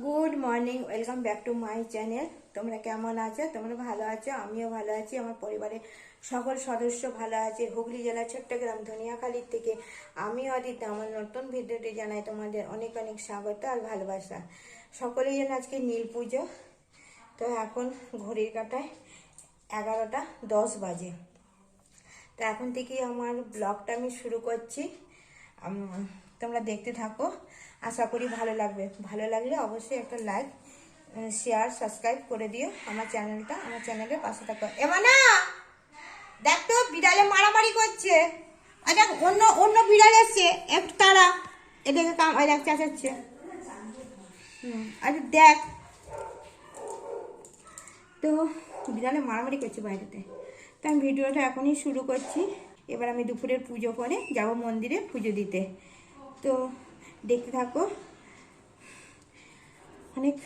Good morning welcome back to my channel তোমরা কেমন আছো? তোমরা ভালো আছো? আমিও ভালো আছি। আমার পরিবারের সকল সদস্য ভালো আছে। হুগলি জেলার চট্টগ্রাম ধনিয়াখালীর থেকে আমি অদিতা। আমার নতুন ভিডিওটি জানাই তোমাদের অনেক অনেক স্বাগত আর ভালোবাসা। সকলেই যেন আজকে নীল পুজো। তো এখন ঘড়ির কাটায় এগারোটা দশ বাজে। তো এখন থেকেই আমার ব্লগটা আমি শুরু করছি। তোমরা দেখতে থাকো। আশা করি ভালো লাগবে। ভালো লাগলে অবশ্যই একটা লাইক শেয়ার সাবস্ক্রাইব করে দিও আমার চ্যানেলটা আমার চ্যানেলের পাশে থাকো। এমানা দেখ তো, বিড়ালে মারামারি করছে। আর দেখ, অন্য অন্য বিড়াল এসছে। একটু তারা। এদিকে কাম দেখ চেঁচাচ্ছে আরে দেখ। তো, বিড়ালে মারামারি করছে বাইরেতে তো আমি ভিডিওটা এখনই শুরু করছি। এবার আমি দুপুরের পুজো করে যাব মন্দিরে পুজো দিতে। তো দেখতে থাকো। অনেক,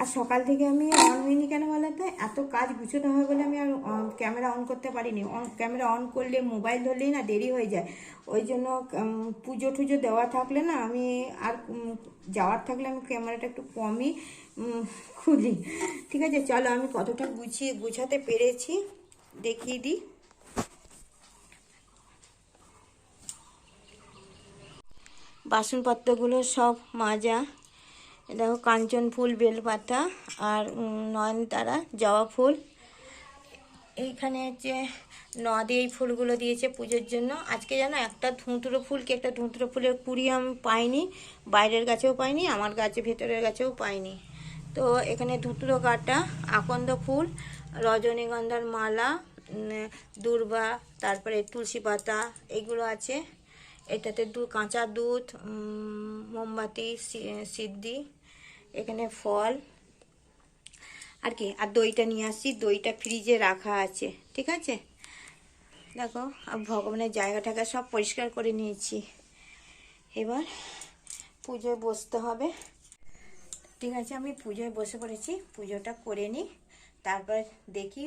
আর সকাল থেকে আমি অন হইনি কেন বলো তো এত কাজ গুছোতে হয় বলে আমি আর ক্যামেরা অন করতে পারিনি। ক্যামেরা অন করলে মোবাইল ধরলেই না দেরি হয়ে যায়। ওই জন্য পুজো টুজো দেওয়া থাকলে না আমি আর যাওয়ার থাকলে আমি ক্যামেরাটা একটু কমই খুলি। ঠিক আছে? চলো আমি কতটা গুছিয়ে, গুছাতে পেরেছি, দেখিয়ে দিই। বাসনপত্রগুলো সব মাজা। দেখো কাঞ্চন ফুল, বেলপাতা আর নয়নতারা জবা ফুল। এইখানে হচ্ছে নদে এই ফুলগুলো দিয়েছে পুজোর জন্য। আজকে যেন একটা ধুঁতুরো ফুল কি একটা ধুঁতুরো ফুলের কুড়ি আমি পাইনি, বাইরের গাছেও পাইনি, আমার গাছে ভেতরের গাছেও পাইনি। তো এখানে ধুতুরো কাটা, আকন্দ ফুল, রজনীগন্ধার মালা দুর্বা, তারপরে তুলসী পাতা, এগুলো আছে। এটাতে দু, কাঁচা দুধ মোমবাতি সিদ্ধি, এখানে ফল, আর কি, আর দইটা নিয়ে আসছি। দইটা ফ্রিজে রাখা আছে, ঠিক আছে? দেখো, আর ভগবানের জায়গাটাকে সব পরিষ্কার করে নিয়েছি। এবার পুজোয় বসতে হবে। ঠিক আছে, আমি পুজোয় বসে পড়েছি। পুজোটা করে নিই। তারপর দেখি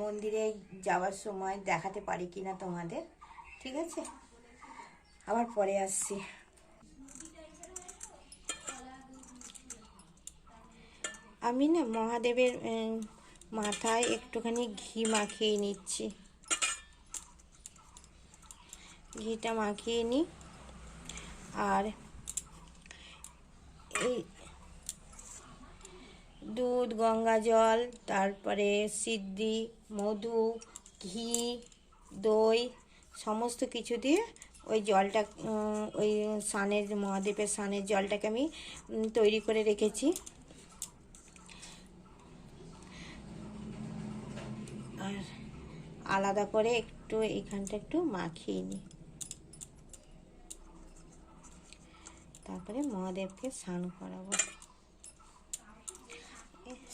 মন্দিরে যাওয়ার সময় দেখাতে পারি কিনা তোমাদের। ঠিক আছে? আবার পরে আসছি। আমি না মহাদেবের মাথায় একটুখানি ঘি মাখিয়ে নিচ্ছি। ঘিটা মাখিয়ে নিই আর এই দুধ, গঙ্গা জল, তারপরে সিদ্ধি, মধু, ঘি, দই, সমস্ত কিছু দিয়ে ওই জলটা ওই সানের মহাদেবের সানের জলটাকে আমি তৈরি করে রেখেছি। আর আলাদা করে একটু এইখানটা একটু মাখিয়ে নিই। তারপরে মহাদেবকে স্নান করাবো।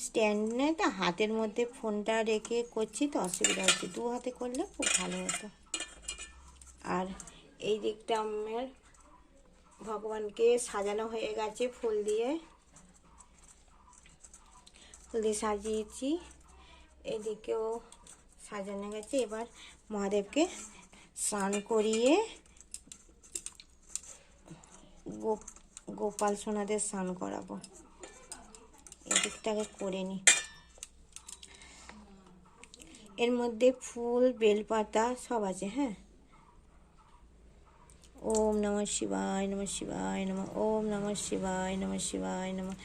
স্ট্যান্ডে তো, হাতের মধ্যে ফোনটা রেখে করছি তো, অসুবিধা হচ্ছে। দু হাতে করলে খুব ভালো হতো। আর এই দিকটা আমার ভগবানকে সাজানো হয়ে গেছে ফুল দিয়ে। ফুল দিয়ে সাজিয়েছি। এদিকেও সাজানো গেছে। এবার মহাদেবকে স্নান করিয়ে গোপাল সোনাদের স্নান করাবো। এদিকটাকে করে নিই এর মধ্যে ফুল, বেলপাতা সব আছে হ্যাঁ? ওম নমঃ শিবায় নমঃ শিবায় নমঃ, ওম নমঃ শিবায় নমঃ শিবায় নমঃ,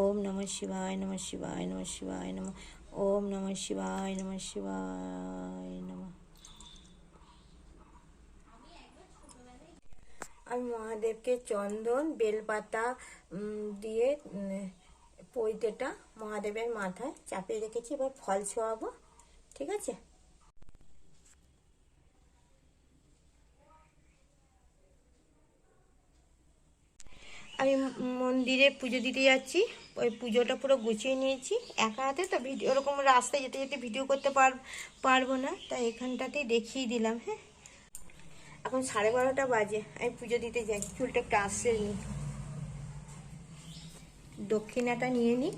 ওম নমঃ শিবায় নমঃ শিবায় নমঃ শিবায় নমঃ, ওম নমঃ শিবায় নমঃ শিবায় নমঃ। আমি মহাদেবকে চন্দন, বেলপাতা দিয়ে পৈতেটা মহাদেবের মাথায় চাপিয়ে রেখেছি, এবার ফল ছোঁয়াবো, ঠিক আছে? আমি মন্দিরে পুজো দিতে যাচ্ছি। ওই পুজোটা পুরো গুছিয়ে নিয়েছি। একা হাতে তো ভিডিও, ওরকম রাস্তায় যেতে যেতে ভিডিও করতে পার, পারব না। তাই এখানটাতেই দেখিয়ে দিলাম হ্যাঁ। এখন সাড়ে বারোটা বাজে, আমি পুজো দিতে যাই চুলটা একটু আসছে নি দক্ষিণাটা নিয়ে নিই।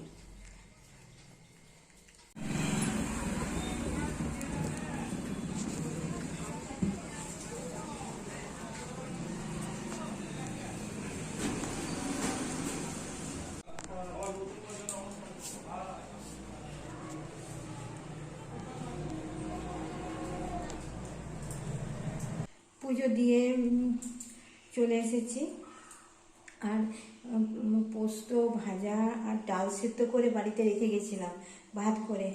পুজো দিয়ে চলে এসেছি। আর পোস্ত, ভাজা আর ডাল সেদ্ধ করে বাড়িতে রেখে গেছিলাম। ভাত করে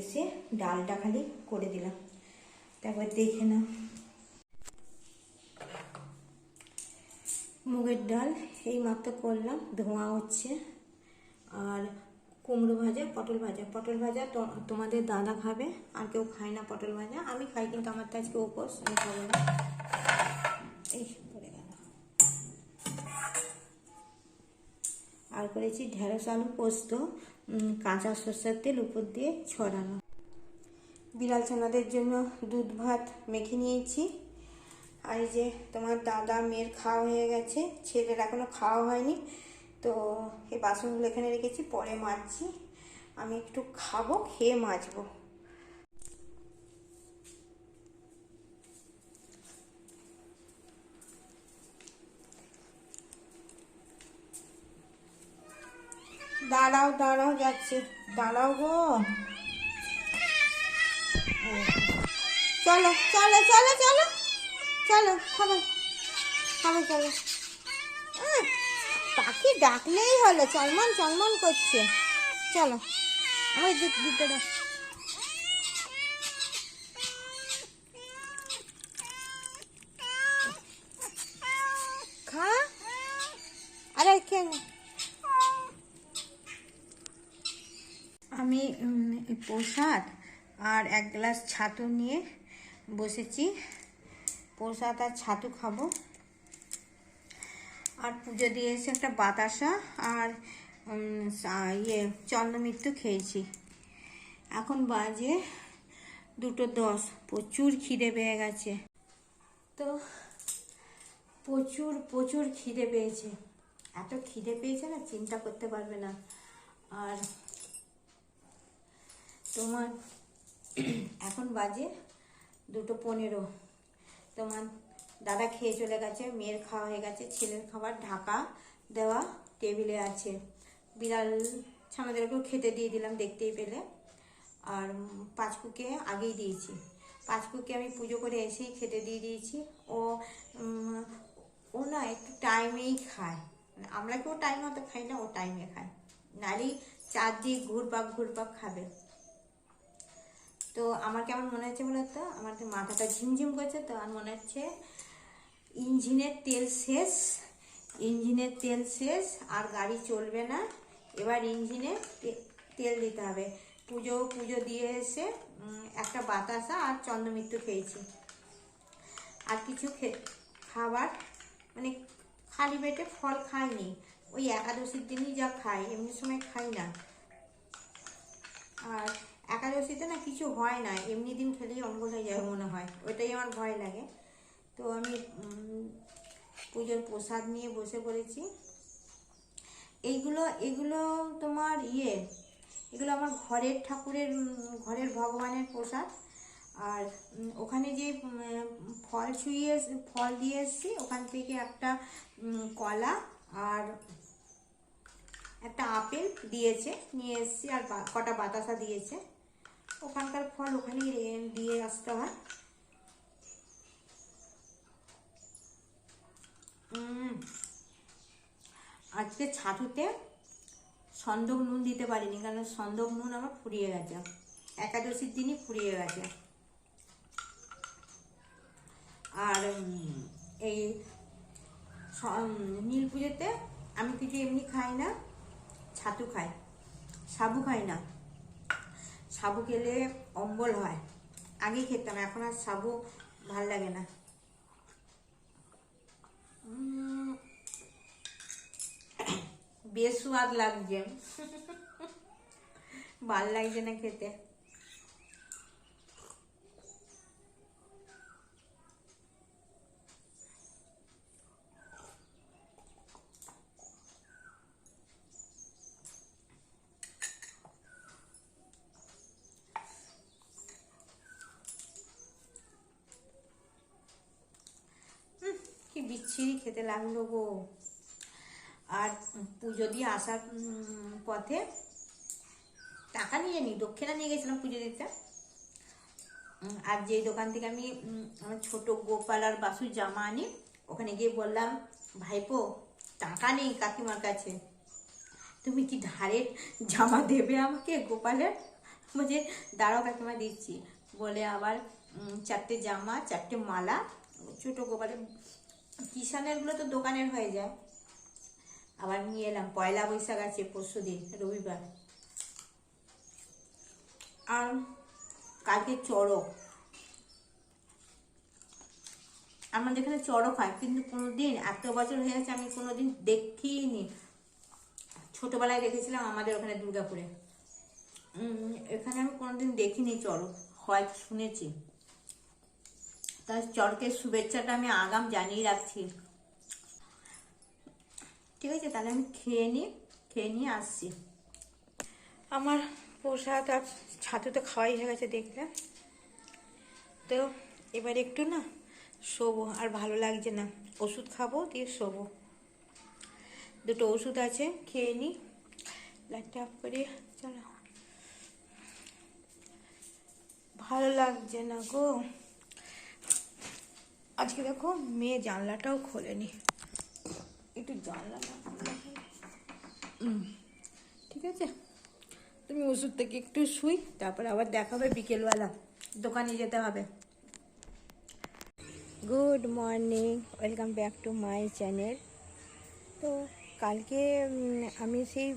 এসে ডালটা খালি করে দিলাম। তারপর দেখে না মুগের ডাল এই মাত্র করলাম, ধোঁয়া হচ্ছে। আর কুমড়ো ভাজা, পটল ভাজা। পটল ভাজা তোমাদের দাদা খাবে, আর কেউ খায় না পটল ভাজা। আমি খাই, কিন্তু আমার তো আজকে উপোস, আমি খাব না। এই পড়ে গেল। আর করেছি ঢেঁড়স আলু পোস্ত কাঁচা সর্ষের তেল, উপর দিয়ে ছড়ানো। বিড়াল ছানাদের জন্য দুধ ভাত মেখে নিয়েছি। আর এই যে তোমার দাদা মেয়ের খাওয়া হয়ে গেছে, ছেলের এখনও খাওয়া হয়নি। তো এই বাসনগুলো এখানে রেখেছি পরে মাজছি। আমি একটু খাব খেয়ে মাজবো। দাঁড়াও দাঁড়াও যাচ্ছে। দাঁড়াও গো। চলো চলো চলো চলো। চলো খাবে। খাবে চলো। আহ, পাখি ডাকলেই হলো, চলমন চলমন করছে। চলো, ওই দুধ দাও। খা। আরে আমি প্রসাদ আর এক গ্লাস ছাতু নিয়ে বসেছি। প্রসাদ আর ছাতু খাব। আর পুজো দিয়ে এসে একটা বাতাসা আর ইয়ে চন্দ্রমিত্র খেয়েছি। এখন বাজে দুটো দশ। প্রচুর খিদে পেয়ে গেছে। তো প্রচুর প্রচুর খিদে পেয়েছে। এত খিদে পেয়েছে না, চিন্তা করতে পারবে না। আর তোমার এখন বাজে দুটো পনেরো। তোমার দাদা খেয়ে চলে গেছে, মেয়ের খাওয়া হয়ে গেছে, ছেলের খাবার ঢাকা দেওয়া টেবিলে আছে। বিড়াল ছানাদেরকেও খেতে দিয়ে দিলাম দেখতেই পেলে। আর পাঁচকুকে আগেই দিয়েছি। পাঁচকুকে আমি পুজো করে এসেই খেতে দিয়ে দিয়েছি। ও ও না একটু টাইমেই খায়। আমরা কেউ টাইম মতো খাই না, ও টাইমে খায়। নারী চারদিক ঘুরপাক ঘুরপাক খাবে। তো আমার কেমন মনে হচ্ছে বলতো? আমার মাথাটা ঝিমঝিম করছে তো, আর মনে হচ্ছে ইঞ্জিনের তেল শেষ, ইঞ্জিনের তেল শেষ, আর গাড়ি চলবে না। এবার ইঞ্জিনে তেল দিতে হবে। পুজো পুজো দিয়ে এসে একটা বাতাসা আর চন্দ্রমিত্র খেয়েছি। আর কিছু খাবার মানে খালি পেটে ফল খাইনি। ওই একাদশীর দিনই যা খাই, এমনি সময় খাই না। আর একাদশীতে না কিছু হয় না, এমনি দিন খেলেই অম্বল হয়ে যাবে মনে হয়। ওইটাই আমার ভয় লাগে। তো আমি পুজোর প্রসাদ নিয়ে বসে পড়েছি। এইগুলো, এগুলো তোমার ইয়ে এগুলো আমার ঘরের ঠাকুরের ঘরের ভগবানের প্রসাদ। আর ওখানে যে ফল ছুঁয়ে ফল দিয়ে এসছি, ওখান থেকে একটা কলা আর একটা আপেল দিয়েছে, নিয়ে এসেছি আর কটা বাতাসা দিয়েছে। ওখানকার ফল ওখানেই দিয়ে আসতে হয়। আজকে ছাতুতে সন্দক নুন দিতে পারিনি, কারণ সন্দক নুন আমার ফুরিয়ে গেছে। একাদশীর দিনই ফুরিয়ে গেছে। আর এই নীল পুজোতে আমি কিছু এমনি খাই না, ছাতু খাই। সাবু খাই না। সাবু খেলে অম্বল হয়। আগে খেতাম, এখন আর সাবু ভালো লাগে না। বেশ স্বাদ লাগছে ভালো লাগছে না খেতে কি বিচ্ছিরি খেতে লাগল গো। আর পুজো দিয়ে আসার পথে টাকা নিয়ে নি, দক্ষিণা নিয়ে গেছিলাম পুজো দিতে। আর যেই দোকান থেকে আমি আমার ছোটো গোপাল আর বাসুর জামা আনি, ওখানে গিয়ে বললাম, ভাইপো, টাকা নেই কাকিমার কাছে। তুমি কি ধারের জামা দেবে আমাকে গোপালের? বলছে দাঁড়াও কাকিমা, দিচ্ছি। বলে আবার চারটে জামা, চারটে মালা, ছোট গোপালের কিষানেরগুলো তো দোকানের হয়ে যায়। আবার নিয়ে এলাম, পয়লা বৈশাখ আছে, পরশু দিন, রবিবার। আর কালকে চড়ক। আমাদের এখানে চড়ক হয়, কিন্তু কোনোদিন, এত বছর হয়ে গেছে, আমি কোনো কোনোদিন দেখিনি। ছোটবেলায় দেখেছিলাম আমাদের ওখানে দুর্গাপুরে। এখানে আমি কোনোদিন দেখিনি চড়ক, হয় শুনেছি। তার চড়কের শুভেচ্ছাটা আমি আগাম জানিয়ে রাখছি। ঠিক আছে, তাহলে আমি খেয়ে নিই খেয়ে নিয়ে আসছি। আমার প্রসাদ আর ছাতু তো খাওয়াই হয়ে গেছে দেখলে তো এবার একটু না শোবো, আর ভালো লাগছে না। ওষুধ খাব, দিয়ে শোবো। দুটো ওষুধ আছে, খেয়ে নিই লাইটটা অফ করে, চলো। ভালো লাগছে না গো। আজকে দেখো মেয়ে জানলাটাও খোলেনি। একটু জানলা না খুললে হবে? উম, ঠিক আছে? তুমি ওষুধ থেকে একটু শুই তারপর আবার দেখাবে বিকেলবেলা। দোকানে যেতে হবে। Good morning welcome back to my channel তো কালকে আমি সেই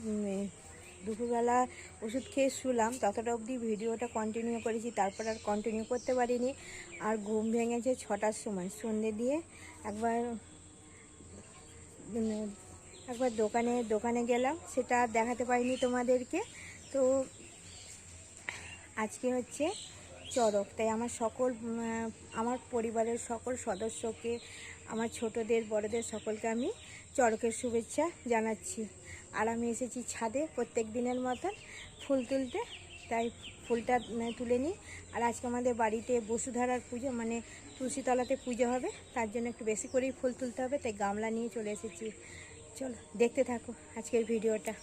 দুপুরবেলা ওষুধ খেয়ে শুলাম, ততটা অবধি ভিডিওটা কন্টিনিউ করেছি, তারপর আর কন্টিনিউ করতে পারিনি। আর ঘুম ভেঙেছে ছটার সময়, সন্ধে দিয়ে একবার একবার দোকানে দোকানে গেলাম, সেটা দেখাতে পারিনি তোমাদেরকে। তো আজকে হচ্ছে চড়ক, তাই আমার সকল আমার পরিবারের সকল সদস্যকে, আমার ছোটদের, বড়দের সকলকে আমি চড়কের শুভেচ্ছা জানাচ্ছি। আর আমি এসেছি ছাদে প্রত্যেক দিনের মতন ফুল তুলতে। তাই ফুলটা তুলে নিই। আর আজকে আমাদের বাড়িতে বসুধারার পুজো মানে তুলসীতলাতে পুজো হবে। তার জন্য একটু বেশি করেই ফুল তুলতে হবে, তাই গামলা নিয়ে চলে এসেছি। চলো, দেখতে থাকো আজকের ভিডিওটা।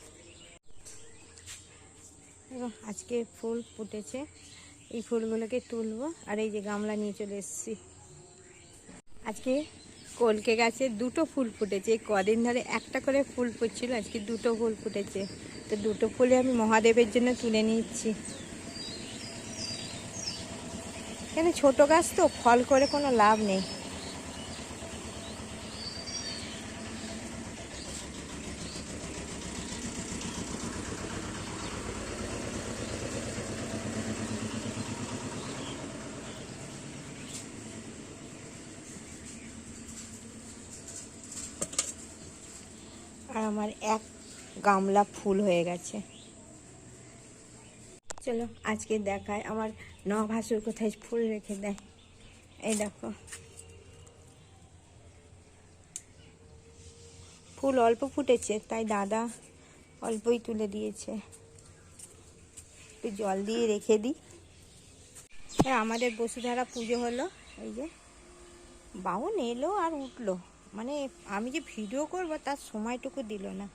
এবং আজকে ফুল ফুটেছে। এই ফুলগুলোকে তুলবো, আর এই যে গামলা নিয়ে চলে এসেছি। আজকে কলকে গাছে দুটো ফুল ফুটেছে। কদিন ধরে একটা করে ফুল ফুটছিল, আজকে দুটো ফুল ফুটেছে। তো দুটো ফুলে আমি মহাদেবের জন্য তুলে নিচ্ছি। কেন ছোট গাছ তো, ফল করে কোনো লাভ নেই আর আমার এক গামলা ফুল হয়ে গেছে। চলো, আজকে দেখায় আমার ন ভাসুর কোথায় ফুল রেখে দেয়। এই দেখো। ফুল অল্প ফুটেছে, তাই দাদা অল্পই তুলে দিয়েছে। একটু জল দিয়ে রেখে দিই। হ্যাঁ আমাদের বসুধারা পুজো হলো, এই যে বাউন এলো আর উঠল। মানে আমি যে ভিডিও করব তার সময়টুকু দিল না।